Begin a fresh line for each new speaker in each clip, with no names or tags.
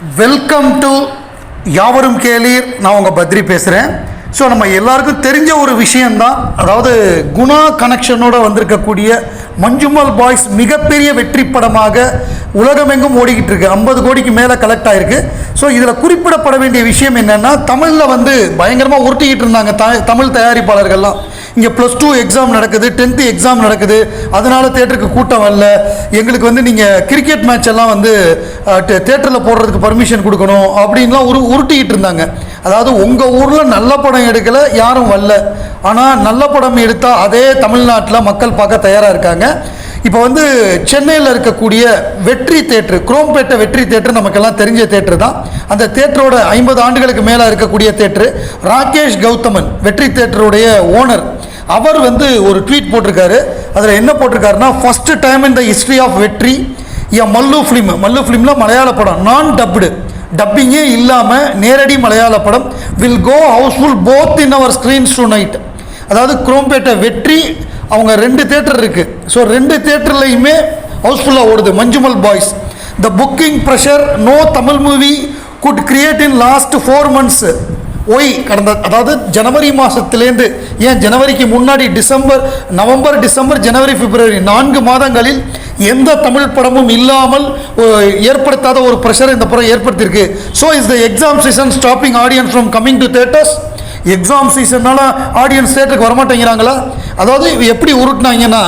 Welcome to யாவரும் கேளீர். நான் உங்கள் பத்ரி பேசுகிறேன் ஸோ நம்ம எல்லாருக்கும் தெரிஞ்ச ஒரு விஷயந்தான் அதாவது குணா கனெக்ஷனோட வந்திருக்கக்கூடிய மஞ்சுமல் பாய்ஸ் மிகப்பெரிய வெற்றி படமாக உலகமெங்கும் ஓடிக்கிட்டு இருக்கு. ஐம்பது கோடிக்கு மேலே கலெக்ட் ஆயிருக்கு. ஸோ இதில் குறிப்பிடப்பட வேண்டிய விஷயம் என்னென்னா தமிழில் வந்து பயங்கரமாக உருட்டிக்கிட்டு இருந்தாங்க த தமிழ் தயாரிப்பாளர்கள்லாம். இங்கே ப்ளஸ் டூ எக்ஸாம் நடக்குது டென்த்து எக்ஸாம் நடக்குது. அதனால் தேட்டருக்கு கூட்டம் வரல. எங்களுக்கு வந்து நீங்கள் கிரிக்கெட் மேட்ச் எல்லாம் வந்து தேட்டரில் போடுறதுக்கு பர்மிஷன் கொடுக்கணும் அப்படின்லாம் உரு உருட்டிக்கிட்டு இருந்தாங்க. அதாவது உங்கள் ஊரில் நல்ல படம் எடுக்கலை யாரும் வரல. ஆனால் நல்ல படம் எடுத்தால் அதே தமிழ்நாட்டில் மக்கள் பார்க்க தயாராக இருக்காங்க. இப்போ வந்து சென்னையில் இருக்கக்கூடிய வெற்றி தேட்ரு குரோம்பேட்டை வெற்றி தேட்ரு நமக்கெல்லாம் தெரிஞ்ச தேட்ரு தான். அந்த தேட்டரோட ஐம்பது ஆண்டுகளுக்கு மேலே இருக்கக்கூடிய தேட்ரு ராகேஷ் கௌதமன் வெற்றி தேட்டருடைய ஓனர். அவர் வந்து ஒரு ட்வீட் போட்டிருக்காரு. அதில் என்ன போட்டிருக்காருன்னா first time in the history of Vettri a Mallu film மல்லு ஃபிலிமில் மலையாள படம் நான் டப்டு டப்பிங்கே இல்லாமல் நேரடி மலையாள படம். Will go housefull both in our screens tonight அதாவது குரோம்பேட்டை வெற்றி அவங்க ரெண்டு தேட்டர் இருக்குது ஸோ ரெண்டு தேட்டர்லையுமே ஹவுஸ்ஃபுல்லாக ஓடுது. Manjummel boys. The booking pressure no Tamil movie could create in last four months why கடந்த அதாவது ஜனவரி மாதத்துலேருந்து ஏன் ஜனவரிக்கு முன்னாடி டிசம்பர் நவம்பர் டிசம்பர் ஜனவரி பிப்ரவரி நான்கு மாதங்களில் எந்த தமிழ் படமும் இல்லாமல் ஏற்படுத்தாத ஒரு ப்ரெஷர் இந்த படம் ஏற்படுத்தியிருக்கு. So is the exam season stopping audience from coming to theatres exam சீசன்னால audience தேட்டருக்கு வரமாட்டேங்கிறாங்களா? அதாவது எப்படி உருட்டினாங்கன்னா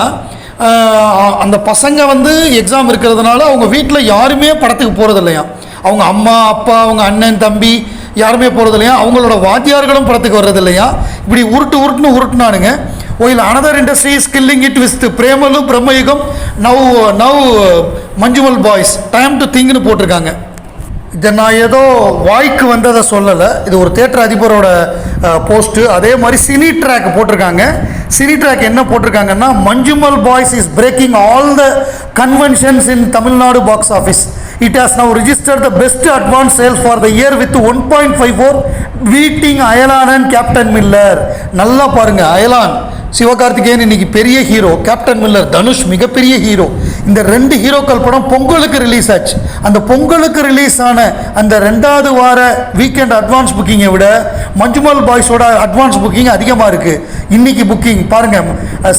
அந்த பசங்க வந்து எக்ஸாம் இருக்கிறதுனால அவங்க வீட்டில் யாருமே படத்துக்கு போகிறது இல்லையா அவங்க அம்மா அப்பா அவங்க அண்ணன் தம்பி யாருமே போகிறது இல்லையா அவங்களோட வாத்தியார்களும் படத்துக்கு வர்றது இல்லையா இப்படி உருட்டு உருட்டுன்னு உருட்டுனானுங்க. While another industry is killing it with Premalu Bramayugam now now Manjummel boys time to திங்க்னு போட்டிருக்காங்க. இதை நான் ஏதோ வாய்க்கு வந்ததை சொல்லலை. இது ஒரு தேட்டர் அதிபரோட போஸ்ட்டு அதே மாதிரி சினி ட்ராக் போட்டிருக்காங்க. சினி ட்ராக் என்ன போட்டிருக்காங்கன்னா Manjummel Boys is breaking all the conventions in Tamil Nadu box office it has now register the best advance sale for the year with one point five four beating Ayalaan and Captain Miller நல்லா பாருங்க அயலான் சிவகார்த்திகேயன் இன்னைக்கு பெரிய hero captain Miller Dhanush மிகப்பெரிய hero இந்த ரெண்டு ஹீரோக்கள் படம் பொங்கலுக்கு ரிலீஸ் ஆச்சு. அந்த பொங்கலுக்கு ரிலீஸ் ஆன அந்த ரெண்டாவது வார வீக்கெண்ட் அட்வான்ஸ் புக்கிங்கை விட மஞ்சுமல் பாய்ஸோட அட்வான்ஸ் புக்கிங் அதிகமாக இருக்குது இன்னைக்கு புக்கிங் பாருங்கள்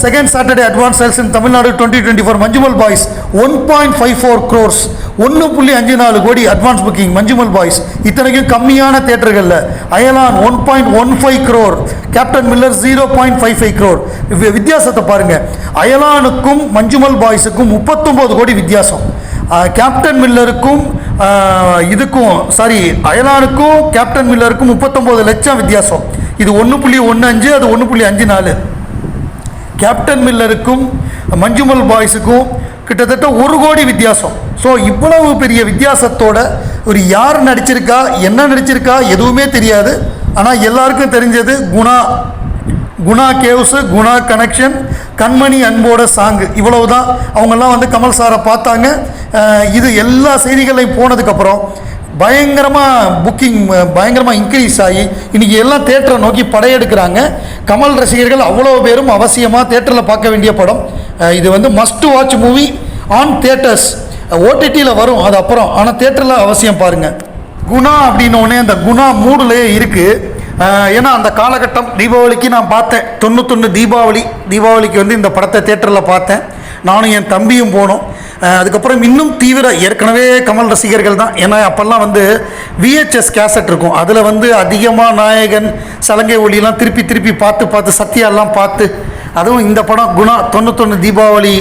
second Saturday advance sales in Tamil Nadu twenty twenty four Manjummel boys one point five four crores ஒன்று புள்ளி அஞ்சு நாலு கோடி அட்வான்ஸ் புக்கிங் மஞ்சுமல் பாய்ஸ் இத்தனைக்கும் கம்மியான தேட்டர்களில். Ayalaan one point one five crore Captain Miller zero point five five crore வித்தியாசத்தை பாருங்கள் அயலானுக்கும் மஞ்சுமல் பாய்ஸுக்கும் முப்பத்தொம்போது கோடி வித்தியாசம். கேப்டன் மில்லருக்கும் இதுக்கும் சாரி அயலானுக்கும் கேப்டன் மில்லருக்கும் முப்பத்தொம்போது லட்சம் வித்தியாசம். இது ஒன்று புள்ளி ஒன்று அஞ்சு அது ஒன்று புள்ளி அஞ்சு நாலு. கேப்டன் மில்லருக்கும் மஞ்சுமல் பாய்ஸுக்கும் கிட்டத்தட்ட ஒரு கோடி வித்தியாசம். ஸோ இவ்வளவு பெரிய வித்தியாசத்தோட ஒரு யார் நடிச்சிருக்கா என்ன நடிச்சிருக்கா எதுவுமே தெரியாது. ஆனால் எல்லாருக்கும் தெரிஞ்சது குணா. குணா கேவ்ஸு குணா கனெக்ஷன் கண்மணி அன்போட சாங்கு. இவ்வளவு தான் அவங்கெல்லாம் வந்து கமல் சாரை பார்த்தாங்க. இது எல்லா செய்திகளையும் போனதுக்கப்புறம் பயங்கரமாக புக்கிங் பயங்கரமாக இன்க்ரீஸ் ஆகி இன்றைக்கி எல்லாம் தேட்டரை நோக்கி படையெடுக்கிறாங்க. கமல் ரசிகர்கள் அவ்வளோ பேரும் அவசியமாக தேட்டரில் பார்க்க வேண்டிய படம். இது வந்து must watch movie on theatres ஓடிடியில் வரும் அது அப்புறம். ஆனால் தேட்டரில் அவசியம் பாருங்கள் குணா அப்படின்னோடனே அந்த குணா மூடுலேயே இருக்குது ஏன்னா அந்த காலகட்டம் தீபாவளிக்கு நான் பார்த்தேன். தொண்ணூத்தொன்று தீபாவளி தீபாவளிக்கு வந்து இந்த படத்தை தேட்டரில் பார்த்தேன். நானும் என் தம்பியும் போனோம். அதுக்கப்புறம் இன்னும் தீவிர ஏற்கனவே கமல் ரசிகர்கள் தான். ஏன்னா அப்போல்லாம் வந்து விஹெச்எஸ் கேசட் இருக்கும். அதில் வந்து அதிகமாக நாயகன் சலங்கை ஒளியெல்லாம் திருப்பி திருப்பி பார்த்து பார்த்து சத்யாலாம் பார்த்து அதுவும் இந்த படம் குணா தொண்ணூத்தொன்று தீபாவளி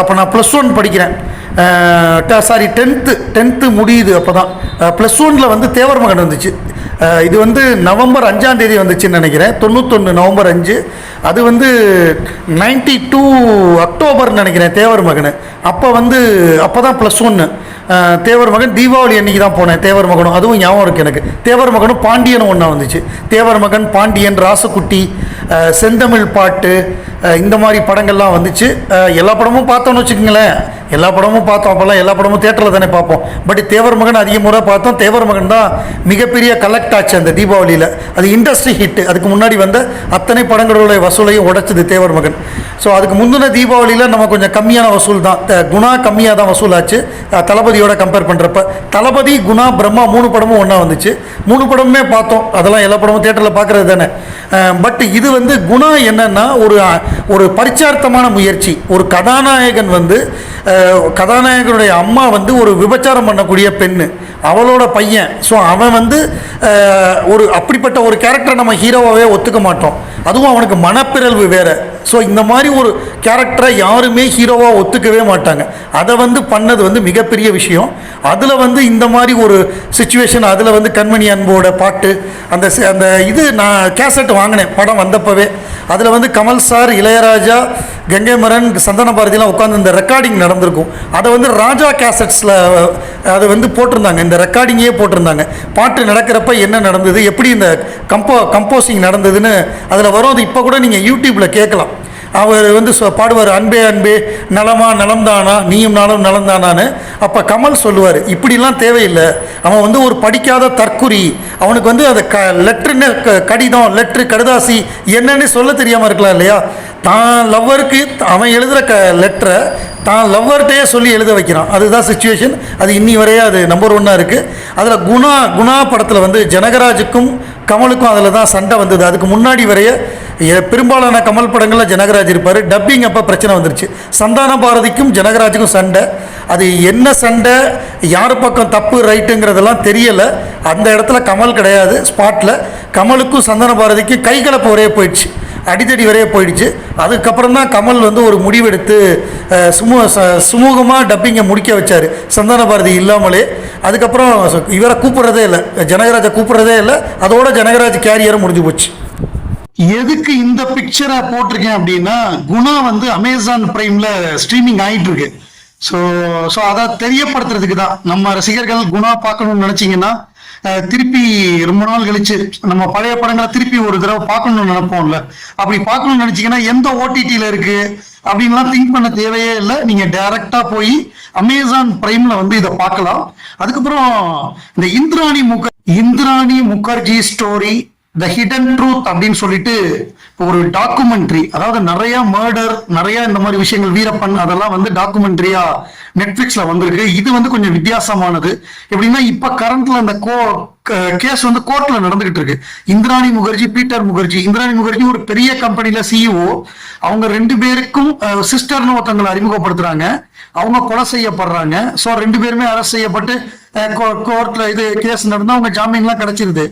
அப்போ நான் ப்ளஸ் ஒன் படிக்கிறேன். சாரி டென்த்து டென்த்து முடியுது அப்போ தான் ப்ளஸ் ஒனில் வந்து தேவர் மகன் வந்துச்சு. இது வந்து நவம்பர் அஞ்சாம் தேதி வந்துச்சுன்னு நினைக்கிறேன். தொண்ணூத்தொன்று நவம்பர் அஞ்சு. அது வந்து நைன்டி டூ அக்டோபர்னு நினைக்கிறேன் தேவர் மகன். அப்போ வந்து அப்போ தான் ப்ளஸ் ஒன்று தேவர் மகன் தீபாவளி அன்னைக்கு தான் போனேன். தேவர் மகனும் அதுவும் ஞாபகம் இருக்குது எனக்கு. தேவர் மகனும் பாண்டியனும் ஒன்றா வந்துச்சு. தேவர் மகன் பாண்டியன் ராசக்குட்டி செந்தமிழ் பாட்டு இந்த மாதிரி படங்கள்லாம் வந்துச்சு. எல்லா படமும் பார்த்தோம்னு வச்சுக்கோங்களேன். எல்லா படமும் பார்த்தோம். அப்போல்லாம் எல்லா படமும் தேட்டரில் தானே பார்ப்போம். பட் தேவர் மகன் அதிக முறை பார்த்தோம். தேவர் மகன் தான் மிகப்பெரிய கலெக்ட் ஆச்சு அந்த தீபாவளியில். அது இண்டஸ்ட்ரி ஹிட் அதுக்கு முன்னாடி வந்த அத்தனை படங்களுடைய வசூலையும் உடைச்சது தேவர் மகன். ஸோ அதுக்கு முந்தின தீபாவளியில் நம்ம கொஞ்சம் கம்மியான வசூல் தான். குணா கம்மியாக தான் வசூலாச்சு. தளபதியோட கம்பேர் பண்ணுறப்ப தளபதி குணா பிரம்மா மூணு படமும் ஒன்றா வந்துச்சு. மூணு படமுமே பார்த்தோம். அதெல்லாம் எல்லா படமும் தேட்டரில் பார்க்குறது தானே. பட் இது வந்து குணா என்னென்னா ஒரு ஒரு பரிச்சார்த்தமான முயற்சி. ஒரு கதாநாயகன் வந்து கதாநாயகனுடைய அம்மா வந்து ஒரு விபச்சாரம் பண்ணக்கூடிய பெண்ணு. அவளோட பையன். ஸோ அவன் வந்து ஒரு அப்படிப்பட்ட ஒரு கேரக்டரை நம்ம ஹீரோவாகவே ஒத்துக்க மாட்டோம். அதுவும் அவனுக்கு மனப்பிறழ்வு வேறு. ஸோ இந்த மாதிரி ஒரு கேரக்டரை யாருமே ஹீரோவாக ஒத்துக்கவே மாட்டாங்க. அதை வந்து பண்ணது வந்து மிகப்பெரிய விஷயம். அதில் வந்து இந்த மாதிரி ஒரு சுச்சுவேஷன் அதில் வந்து கண்மணி அன்போட பாட்டு அந்த அந்த இது நான் கேசட் வாங்கினேன் படம் வந்தப்பவே. அதில் வந்து கமல் சார் இளையராஜா கங்கைமரன் சந்தன பாரதியெலாம் உட்காந்து இந்த ரெக்கார்டிங் நடந்திருக்கும். அதை வந்து ராஜா கேசட்ஸில் அதை வந்து போட்டிருந்தாங்க. இந்த ரெக்கார்டிங்கே போட்டிருந்தாங்க. பாட்டு நடக்கிறப்ப என்ன நடந்தது எப்படி இந்த கம்போ கம்போசிங் நடந்ததுன்னு அதில் வரும். அது இப்போ கூட நீங்கள் யூடியூப்பில் கேட்கலாம். அவர் வந்து பாடுவார் அன்பே அன்பே நலமா நலம்தானா நீயும் நலம் நலம்தானான்னு. அப்போ கமல் சொல்லுவார் இப்படிலாம் தேவையில்லை. அவன் வந்து ஒரு படிக்காத தற்குறி. அவனுக்கு வந்து அதை க லெட்ருன்னு க கடிதம் லெட்ரு கடுதாசி என்னன்னு சொல்ல தெரியாமல் இருக்கலாம் இல்லையா? தான் லவ்வருக்கு அவன் எழுதுகிற க லெட்டரை தான் லவ்வர்கிட்டயே சொல்லி எழுத வைக்கிறான். அதுதான் சுச்சுவேஷன் அது இன்னி வரையே அது நம்பர் ஒன்னாக இருக்குது அதில் குணா குணா படத்தில் வந்து ஜனகராஜுக்கும் கமலுக்கும் அதில் தான் சண்டை வந்தது. அதுக்கு முன்னாடி வரைய பெரும்பாலான கமல் படங்களில் ஜனகராஜ் இருப்பார். டப்பிங் அப்போ பிரச்சனை வந்துருச்சு. சந்தான பாரதிக்கும் ஜனகராஜுக்கும் சண்டை. அது என்ன சண்டை? யார் பக்கம் தப்பு ரைட்டுங்கிறதெல்லாம் தெரியலை. அந்த இடத்துல கமல் கிடையாது ஸ்பாட்டில் கமலுக்கும் சந்தான பாரதிக்கும் கைகலப்பு ஒரே போயிடுச்சு. அடித்தடி வரைய போயிடுச்சு. அதுக்கப்புறம் தான் கமல் வந்து ஒரு முடிவெடுத்து சுமு சுமூகமாக டப்பிங்கை முடிக்க வச்சார். சந்தான பாரதி இல்லாமலே. அதுக்கப்புறம் இவரை கூப்பிட்றதே இல்லை. ஜனகராஜை கூப்பிட்றதே இல்லை. அதோட ஜனகராஜ் கேரியரும் முடிஞ்சு போச்சு. எதுக்கு இந்த பிக்சரை போட்டிருக்கேன் அப்படின்னா குணா வந்து அமேசான் பிரைம்ல ஸ்ட்ரீமிங் ஆயிட்டு இருக்கு ஸோ ஸோ அதை தெரியப்படுத்துறதுக்கு தான். நம்ம ரசிகர்கள் குணா பார்க்கணும்னு நினைச்சிங்கன்னா திருப்பி ரொம்ப நாள் கழிச்சு நம்ம பழைய படங்களை திருப்பி ஒரு தடவை பார்க்கணும்னு நினைப்போம்ல. அப்படி பார்க்கணும்னு நினைச்சிங்கன்னா எந்த ஓடிடியில் இருக்கு அப்படின்லாம் திங்க் பண்ண தேவையே இல்லை. நீங்கள் டைரக்டா போய் அமேசான் பிரைம்ல வந்து இதை பார்க்கலாம். அதுக்கப்புறம் இந்த இந்திராணி முக Indrani Mukerjea story the hidden truth அப்படின்னு சொல்லிட்டு ஒரு டாக்குமெண்ட்ரி அதாவது நிறைய மர்டர் நிறைய இந்த மாதிரி விஷயங்கள் வீரப்பன் அதெல்லாம் வந்து டாக்குமெண்ட்ரியா நெட்ஃபிளிக்ஸ்ல வந்திருக்கு. இது வந்து கொஞ்சம் வித்தியாசமானது. எப்படின்னா இப்ப கரண்ட்ல அந்த கோ கேஸ் வந்து கோர்ட்ல நடந்துகிட்டு இருக்கு. இந்திராணி முகர்ஜி பீட்டர் முகர்ஜி. இந்திராணி முகர்ஜி ஒரு பெரிய கம்பெனில சிஇஓ அவங்க ரெண்டு பேருக்கும் சிஸ்டர்னு ஒருத்தவங்களை அறிமுகப்படுத்துறாங்க. அவங்க கொலை செய்யப்படுறாங்க. ஸோ ரெண்டு பேருமே அரெஸ்ட் செய்யப்பட்டு கோர்ட்ல இது கேஸ் நடந்தா அவங்க ஜாமீன்லாம் கிடைச்சிருது.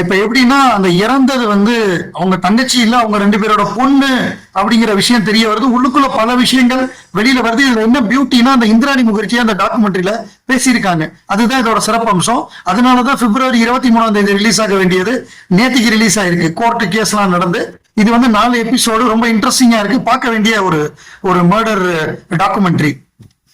இப்ப எப்படின்னா அந்த இறந்தது வந்து அவங்க தங்கச்சி இல்ல அவங்க ரெண்டு பேரோட பொண்ணு அப்படிங்கிற விஷயம் தெரிய வருது. உள்ளுக்குள்ள பல விஷயங்கள் வெளியில வருது. இதுல என்ன பியூட்டினா அந்த இந்திராணி முகர்ஜி அந்த டாக்குமெண்ட்ரியில பேசியிருக்காங்க. அதுதான் இதோட சிறப்பம்சம். அதனாலதான் பிப்ரவரி இருபத்தி மூணாம் தேதி ரிலீஸ் ஆக வேண்டியது. நேத்திக்கு ரிலீஸ் ஆயிருக்கு. கோர்ட் கேஸ்லாம் நடந்து. இது வந்து நாலு எபிசோடு ரொம்ப இன்ட்ரெஸ்டிங்கா இருக்கு. பார்க்க வேண்டிய ஒரு ஒரு மர்டர் டாக்குமெண்ட்ரி